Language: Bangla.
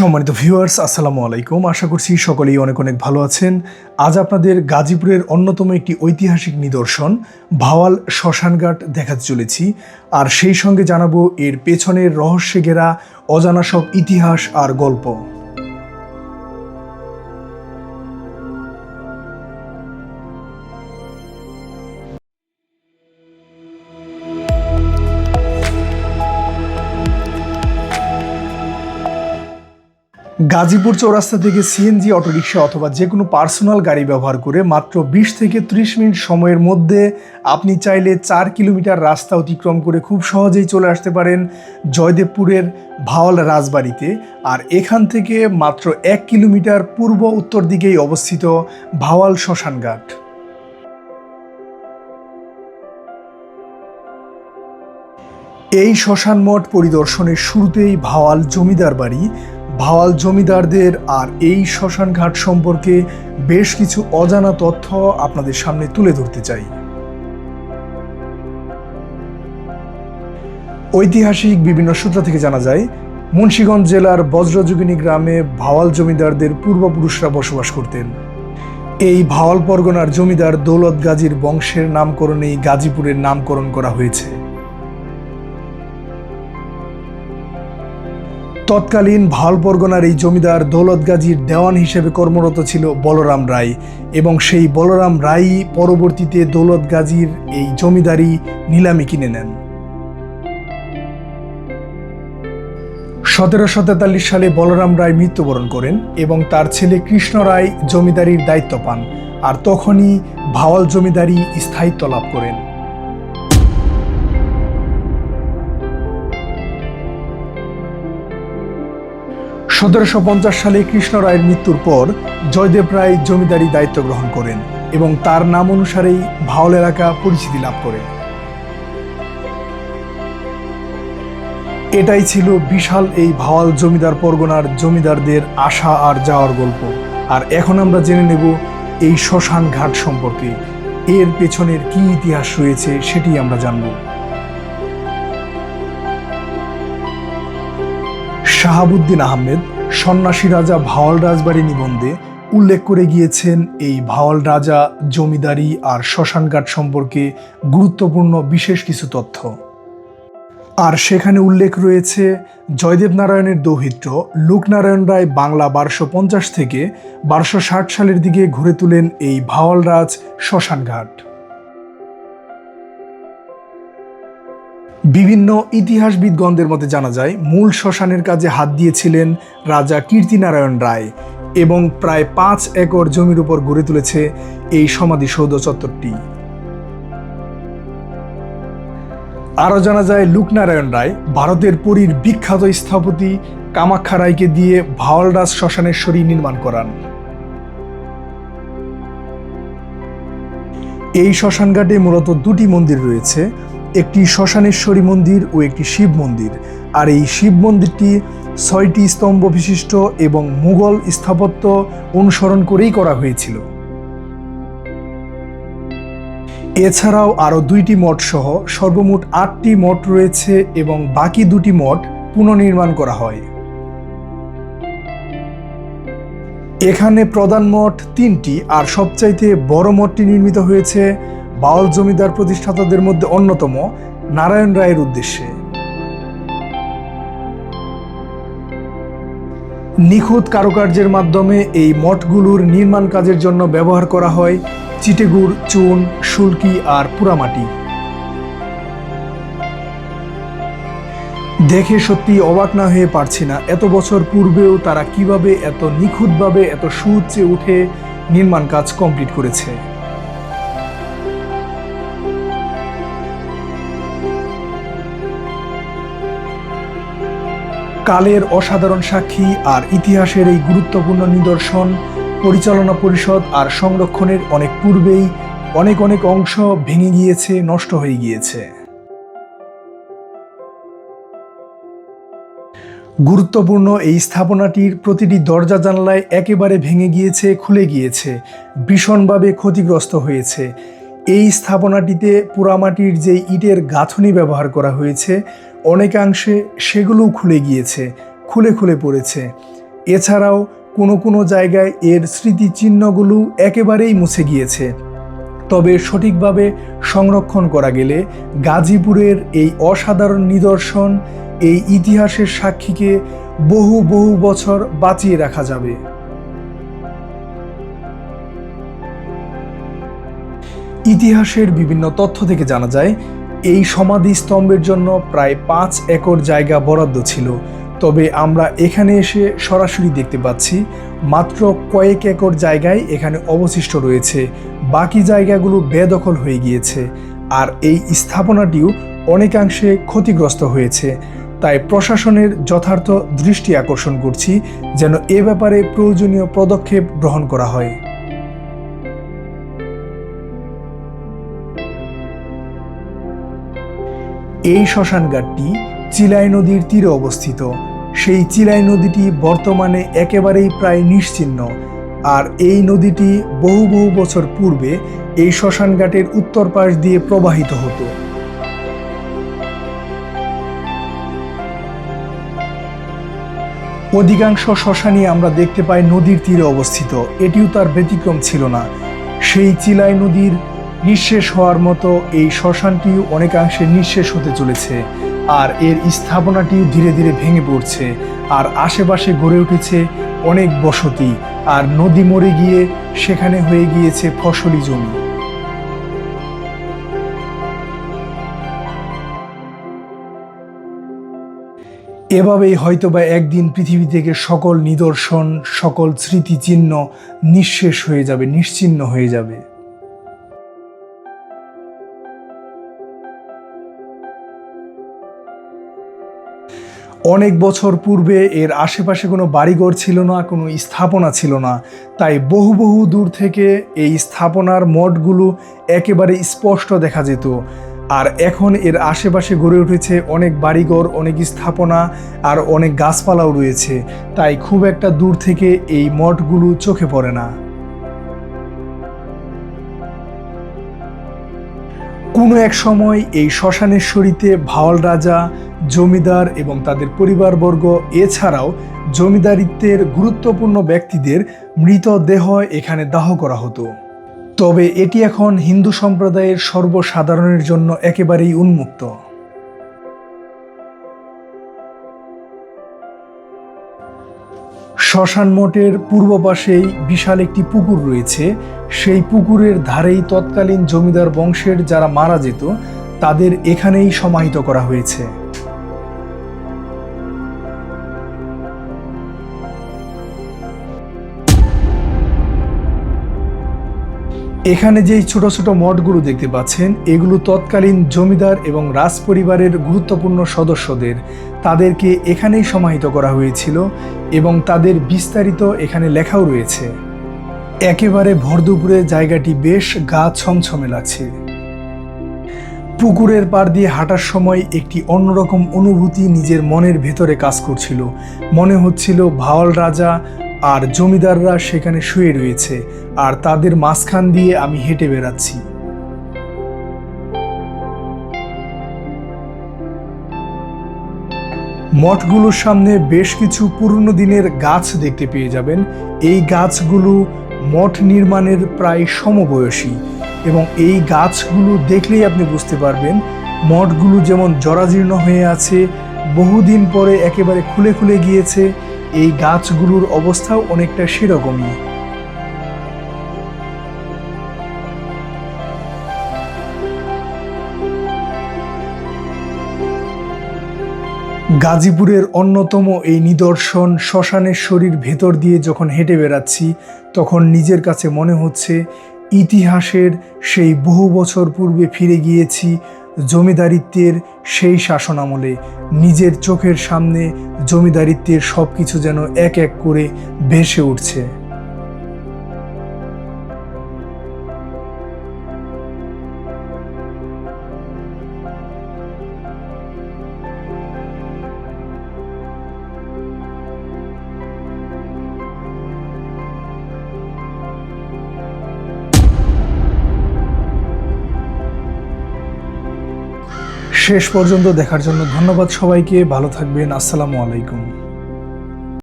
সম্মানিত ভিউয়ার্স আসসালামু আলাইকুম। আশা করছি সকলেই অনেক অনেক ভালো আছেন। আজ আপনাদের গাজীপুরের অন্যতম একটি ঐতিহাসিক নিদর্শন, ভাওয়াল শ্মশানঘাট দেখাতে চলেছি। আর সেই সঙ্গে জানাব এর পেছনের রহস্যে ঘেরা, অজানা সব ইতিহাস আর গল্প। গাজীপুর চৌরাস্তা থেকে সিএনজি, অটোরিকশা অথবা যে কোনো পার্সোনাল গাড়ি ব্যবহার করে মাত্র বিশ থেকে ত্রিশ মিনিট সময়ের মধ্যে আপনি চাইলে চার কিলোমিটার রাস্তা অতিক্রম করে খুব সহজেই চলে আসতে পারেন জয়দেবপুরের ভাওয়াল রাজবাড়িতে। আর এখান থেকে মাত্র এক কিলোমিটার পূর্ব উত্তর দিকেই অবস্থিত ভাওয়াল শ্মশানঘাট। এই শ্মশান মঠ পরিদর্শনের শুরুতেই ভাওয়াল জমিদার বাড়ি ভাওয়াল জমিদারদের আর এই শ্মশান ঘাট সম্পর্কে বেশ কিছু অজানা তথ্য আপনাদের সামনে তুলে ধরতে চাই। ঐতিহাসিক বিভিন্ন সূত্র থেকে জানা যায়, মুন্সীগঞ্জ জেলার বজ্রযোগিনী গ্রামে ভাওয়াল জমিদারদের পূর্বপুরুষরা বসবাস করতেন। এই ভাওয়াল পরগনার জমিদার দৌলত গাজীর বংশের নামকরণেই গাজীপুরের নামকরণ করা হয়েছে। তৎকালীন ভালো পরগনার এই জমিদার দৌলত গাজীর দেওয়ান হিসেবে কর্মরত ছিল বলরাম রায় এবং সেই বলরাম রায় পরবর্তীতে দৌলত গাজীর এই জমিদারি নিলামে কিনে নেন। সতেরোশো তেতাল্লিশ সালে বলরাম রায় মৃত্যুবরণ করেন এবং তার ছেলে কৃষ্ণ রায় জমিদারির দায়িত্ব পান আর তখনই ভাওয়াল জমিদারি স্থায়িত্ব লাভ করেন। সতেরোশো পঞ্চাশ সালে কৃষ্ণ রায়ের মৃত্যুর পর জয়দেব রায় জমিদারি দায়িত্ব গ্রহণ করেন এবং তার নাম অনুসারেই ভাওল এলাকা পরিচিতি লাভ করে এটাই ছিল বিশাল এই ভাওয়াল জমিদার পরগনার জমিদারদের আসা আর যাওয়ার গল্প। আর এখন আমরা জেনে নেব এই শ্মশান ঘাট সম্পর্কে। এর পেছনের কি ইতিহাস রয়েছে সেটি আমরা জানব। শাহাবুদ্দিন আহমেদ সন্ন্যাসী রাজা ভাওয়াল রাজবাড়ি নিবন্ধে উল্লেখ করে গিয়েছেন এই ভাওয়াল রাজা, জমিদারি আর শ্মশানঘাট সম্পর্কে গুরুত্বপূর্ণ বিশেষ কিছু তথ্য। আর সেখানে উল্লেখ রয়েছে জয়দেব নারায়ণের দৌহিত্র লোকনারায়ণ রায় বাংলা বারোশো পঞ্চাশ থেকে বারোশো ষাট সালের দিকে ঘুরে তুলেন এই ভাওয়াল রাজ শ্মশানঘাট। বিভিন্ন ইতিহাসবিদগণদের মতে জানা যায়, মূল শ্মশানের কাজে হাত দিয়েছিলেন রাজা কীর্তিনারায়ণ রায় এবং প্রায় পাঁচ একর জমির উপর গড়ে তুলেছে এই সমাধিসৌধ চত্বরটি। আরও জানা যায়, লুকনারায়ণ রায় ভারতের পুরীর বিখ্যাত স্থপতি কামাখ্যা রায়কে দিয়ে ভাওয়ালরাজ শ্মশানের শরীর নির্মাণ করান। এই শ্মশানঘাটে মূলত দুটি মন্দির রয়েছে একটি শ্মশানেশ্বরী মন্দির ও একটি শিব মন্দির। আর এই শিব মন্দিরটি ছয়টি স্তম্ভ বিশিষ্ট এবং মুঘল স্থাপত্য অনুসরণ করেই করা হয়েছিল। এছাড়াও আরও দুইটি মঠ সহ সর্বমোট আটটি মঠ রয়েছে এবং বাকি দুটি মঠ পুনর্নির্মাণ করা হয়। এখানে প্রধান মঠ তিনটি, আর সবচাইতে বড় মঠটি নির্মিত হয়েছে বাউল জমিদার প্রতিষ্ঠাতাদের মধ্যে অন্যতম নারায়ণ রায়ের উদ্দেশ্যে। নিখুঁত কারুকার্যের মাধ্যমে এই মঠগুলোর নির্মাণ কাজের জন্য ব্যবহার করা হয় চিটেগুড়, চুন, শুল্কি আর পুরামাটি। দেখে সত্যি অবাক না হয়ে পারছি না এত বছর পূর্বেও তারা কীভাবে এত নিখুঁতভাবে এত সুউচ্চে উঠে নির্মাণ কাজ কমপ্লিট করেছে। কালের অসাধারণ সাক্ষী আর ইতিহাসের এই গুরুত্বপূর্ণ নিদর্শন, পরিচালনা পরিষদ আর সংরক্ষণের অনেক পূর্বেই অনেক অনেক অংশ ভেঙে গিয়েছে, নষ্ট হয়ে গিয়েছে। গুরুত্বপূর্ণ এই স্থাপনাটির প্রতিটি দরজা জানলায় একেবারে ভেঙে গিয়েছে, খুলে গিয়েছে, ভীষণভাবে ক্ষতিগ্রস্ত হয়েছে। এই স্থাপনাটিতে পোড়ামাটির যে ইটের গাঁথনি ব্যবহার করা হয়েছে, অনেকাংশে সেগুলোও খুলে গিয়েছে, খুলে খুলে পড়েছে। এছাড়াও কোনো কোনো জায়গায় এর স্মৃতিচিহ্নগুলো একেবারেই মুছে গিয়েছে। তবে সঠিকভাবে সংরক্ষণ করা গেলে গাজীপুরের এই অসাধারণ নিদর্শন, এই ইতিহাসের সাক্ষীকে বহু বহু বছর বাঁচিয়ে রাখা যাবে। ইতিহাসের বিভিন্ন তথ্য থেকে জানা যায়, এই সমাধি স্তম্ভের জন্য প্রায় পাঁচ একর জায়গা বরাদ্দ ছিল। তবে আমরা এখানে এসে সরাসরি দেখতে পাচ্ছি, মাত্র কয়েক একর জায়গায় এখানে অবশিষ্ট রয়েছে। বাকি জায়গাগুলো বেদখল হয়ে গিয়েছে। আর এই স্থাপনাটিও অনেকাংশে ক্ষতিগ্রস্ত হয়েছে। তাই প্রশাসনের যথার্থ দৃষ্টি আকর্ষণ করছি, যেন এ ব্যাপারে প্রয়োজনীয় পদক্ষেপ গ্রহণ করা হয়। এই শ্মশানঘাটটি চিলাই নদীর তীরে অবস্থিত। সেই চিলাই নদীটি বর্তমানে একেবারেই প্রায় নিশ্চিহ্ন। আর এই নদীটি বহু বহু বছর পূর্বে এই শ্মশানঘাটের উত্তর পাশ দিয়ে প্রবাহিত হতো। অধিকাংশ শ্মশানই আমরা দেখতে পাই নদীর তীরে অবস্থিত। এটিও তার ব্যতিক্রম ছিল না। সেই চিলাই নদীর নিঃশেষ হওয়ার মতো এই শ্মশানটি অনেকাংশে নিঃশেষ হতে চলেছে। আর এর স্থাপনাটিও ধীরে ধীরে ভেঙে পড়ছে। আর আশেপাশে গড়ে উঠেছে অনেক বসতি। আর নদী মরে গিয়ে সেখানে হয়ে গিয়েছে ফসলি জমি। এভাবেই হয়তোবা একদিন পৃথিবী থেকে সকল নিদর্শন, সকল স্মৃতিচিহ্ন নিঃশেষ হয়ে যাবে নিশ্চিহ্ন হয়ে যাবে। অনেক বছর পূর্বে এর আশেপাশে কোনো বাড়িঘর ছিল না, কোনো স্থাপনা ছিল না। তাই বহু বহু দূর থেকে এই স্থাপনার মঠগুলো একেবারে স্পষ্ট দেখা যেত। আর এখন এর আশেপাশে গড়ে উঠেছে অনেক বাড়িঘর, অনেক স্থাপনা আর অনেক গাছপালাও রয়েছে। তাই খুব একটা দূর থেকে এই মঠগুলো চোখে পড়ে না। কোনো এক সময় এই শ্মশানেশ্বরীতে ভাওয়াল রাজা, জমিদার এবং তাদের পরিবারবর্গ, এছাড়াও জমিদারিত্বের গুরুত্বপূর্ণ ব্যক্তিদের মৃতদেহ এখানে দাহ করা হতো। তবে এটি এখন হিন্দু সম্প্রদায়ের সর্বসাধারণের জন্য একেবারেই উন্মুক্ত। শ্মশান মোটের পূর্ব পাশেই বিশাল একটি পুকুর রয়েছে। সেই পুকুরের ধারেই তৎকালীন জমিদার বংশের যারা মারা যেত, তাদের এখানেই সমাহিত করা হয়েছে। এখানে যেই ছোট ছোট মঠগুলো দেখতে পাচ্ছেন, এগুলো তৎকালীন জমিদার এবং রাজ পরিবারের গুরুত্বপূর্ণ সদস্যদের। তাদেরকে এখানেই সমাহিত করা হয়েছিল এবং তাদের বিস্তারিত এখানে লেখাও রয়েছে। একেবারে ভরদুপুরে জায়গাটি বেশ গা ছমছমে লাগছে। পুকুরের পার দিয়ে হাঁটার সময় একটি অন্যরকম অনুভূতি নিজের মনের ভেতরে কাজ করছিল। মনে হচ্ছিল ভাওয়াল রাজা আর জমিদাররা সেখানে শুয়ে রয়েছে, আর তাদের মাঝখান দিয়ে আমি হেঁটে বেড়াচ্ছি। মঠগুলোর সামনে বেশ কিছু পুরনো দিনের গাছ দেখতে পেয়ে যাবেন। এই গাছগুলো মঠ নির্মাণের প্রায় সমবয়সী এবং এই গাছগুলো দেখলেই আপনি বুঝতে পারবেন, মঠগুলো যেমন জরাজীর্ণ হয়ে আছে, বহুদিন পরে একেবারে খুলে খুলে গিয়েছে এই গাছগুলোর অবস্থাও অনেকটা সেরকমই। গাজীপুরের অন্যতম এই নিদর্শন শ্মশানেশ্বরীর ভেতর দিয়ে যখন হেঁটে বেড়াচ্ছি, তখন নিজের কাছে মনে হচ্ছে ইতিহাসের সেই বহু বছর পূর্বে ফিরে গিয়েছি জমিদারিত্বের সেই শাসনামলে নিজের চোখের সামনে জমিদারিত্বের সব কিছু যেন এক এক করে ভেসে উঠছে। শেষ পর্যন্ত দেখার জন্য ধন্যবাদ সবাইকে। ভালো থাকবেন। আসসালামু আলাইকুম।